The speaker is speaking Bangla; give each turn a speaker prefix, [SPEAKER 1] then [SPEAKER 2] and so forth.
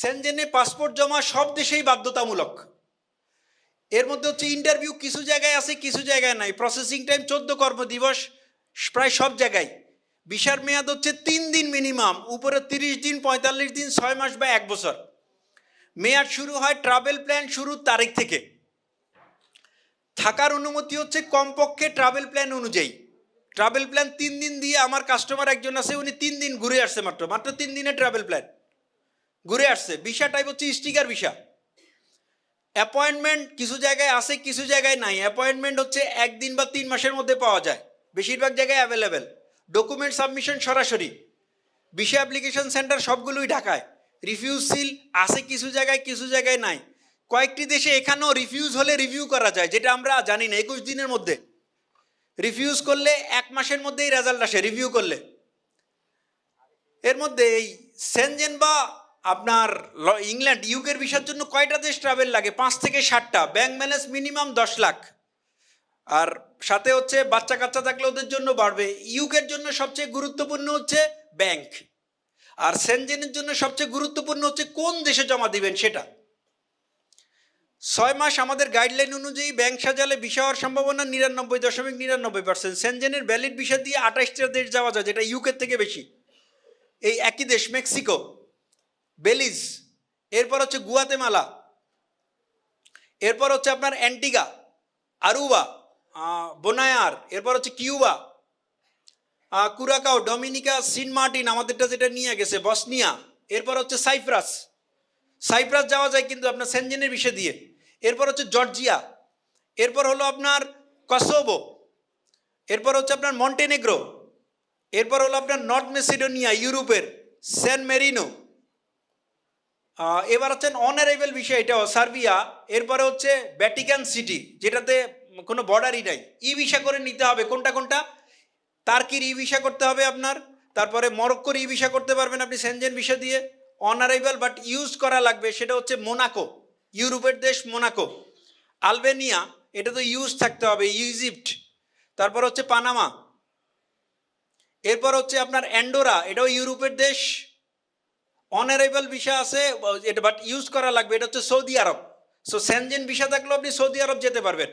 [SPEAKER 1] সেনজেনে পাসপোর্ট জমা সব দেশেই বাধ্যতামূলক। এর মধ্যে হচ্ছে ইন্টারভিউ কিছু জায়গায় আছে, কিছু জায়গায় নাই। প্রসেসিং টাইম চোদ্দ কর্মদিবস, প্রায় সব জায়গায়। বিশার মেয়াদ হচ্ছে তিন দিন মিনিমাম উপরে তিরিশ দিন, পঁয়তাল্লিশ দিন, ছয় মাস বা এক বছর। মেয়াদ শুরু হয় ট্রাভেল প্ল্যান শুরুর তারিখ থেকে। থাকার অনুমতি হচ্ছে কমপক্ষে ট্রাভেল প্ল্যান অনুযায়ী। ট্রাভেল প্ল্যান তিন দিন দিয়ে আমার কাস্টমার একজন আছে, উনি তিন দিন ঘুরে আসছে মাত্র মাত্র তিন দিনের ট্রাভেল প্ল্যান ঘুরে আসছে। ভিসা টাইপ হচ্ছে স্টিকার ভিসা অ্যাপয়েন্টমেন্ট কিছু জায়গায় আছে, কিছু জায়গায় নাই। অ্যাপয়েন্টমেন্ট হচ্ছে একদিন বা তিন মাসের মধ্যে পাওয়া যায়। বেশিরভাগ জায়গায় অ্যাভেলেবেল ডকুমেন্ট সাবমিশন সরাসরি। ভিসা অ্যাপ্লিকেশন সেন্টার সবগুলোই ঢাকায়। রিফিউজ সিল আছে কিছু জায়গায় কিছু জায়গায় নাই। কয়েকটি দেশে এখানেও রিফিউজ হলে রিভিউ করা যায়, যেটা আমরা জানি না, একুশ দিনের মধ্যে। রিফিউজ করলে এক মাসের মধ্যেই রেজাল্ট আসে রিভিউ করলে। এর মধ্যে এই সেনজেন বা আপনার ইংল্যান্ড, ইউকের ভিসার জন্য কয়টা দেশ ট্রাভেল লাগে? পাঁচ থেকে ষাটটা ব্যাংক ব্যালেন্স মিনিমাম দশ লাখ। আর সাথে হচ্ছে বাচ্চা কাচ্চা থাকলে ওদের জন্য বাড়বে। ইউকের জন্য সবচেয়ে গুরুত্বপূর্ণ হচ্ছে ব্যাংক আর সেনজেনের জন্য সবচেয়ে গুরুত্বপূর্ণ হচ্ছে কোন দেশে জমা দিবেন সেটা? ছয় মাস আমাদের গাইডলাইন অনুযায়ী ব্যাংক সাজালে ভিসা হওয়ার সম্ভাবনা নিরানব্বই দশমিক নিরানব্বই পার্সেন্ট সেনজেনের ভ্যালিড ভিসা দিয়ে আঠাশটা দেশ যাওয়া যায়, যেটা ইউকের থেকে বেশি। এই একই দেশ, মেক্সিকো। বেলিজ, এরপর হচ্ছে গুয়াতেমালা, এরপর হচ্ছে আপনার অ্যান্টিগা, আরুবা বোনায়ার, এরপর হচ্ছে Cuba Curacao, Dominica, Sint Maarten, আমাদেরটা যেটা নিয়ে গেছে, বসনিয়া, এরপর হচ্ছে সাইপ্রাস। সাইপ্রাস যাওয়া যায় কিন্তু আপনার সেনজেনের বিষয় দিয়ে। এরপর হচ্ছে জর্জিয়া, এরপর হলো আপনার কসোবো এরপর হচ্ছে আপনার মন্টেনেগ্রো, এরপর হলো আপনার নর্থ মেসিডোনিয়া, ইউরোপের সেন মেরিনো এবার হচ্ছেন অনারেবল বিষয় এটাও, সার্বিয়া। এরপরে হচ্ছে ভ্যাটিকান সিটি যেটাতে কোনো বর্ডারই নাই। ই ভিসা করে নিতে হবে। কোনটা কোনটা? তার্কির ই ভিসা করতে হবে আপনার। তারপরে মরক্কোর ই ভিসা করতে পারবেন আপনি সেনজেন ভিসা দিয়ে। অনারেবল বাট ইউজ করা লাগবে, সেটা হচ্ছে মোনাকো ইউরোপের দেশ মোনাকো আলবেনিয়া, এটা তো ইউজ থাকতে হবে ইজিপ্ট তারপর হচ্ছে পানামা এরপর হচ্ছে আপনার অ্যান্ডোরা এটাও ইউরোপের দেশ। অনারেবল ভিসা আছে এটা বাট ইউজ করা লাগবে, এটা হচ্ছে Saudi Arab. So Schengen visa থাকলেও আপনি সৌদি আরব যেতে পারবেন।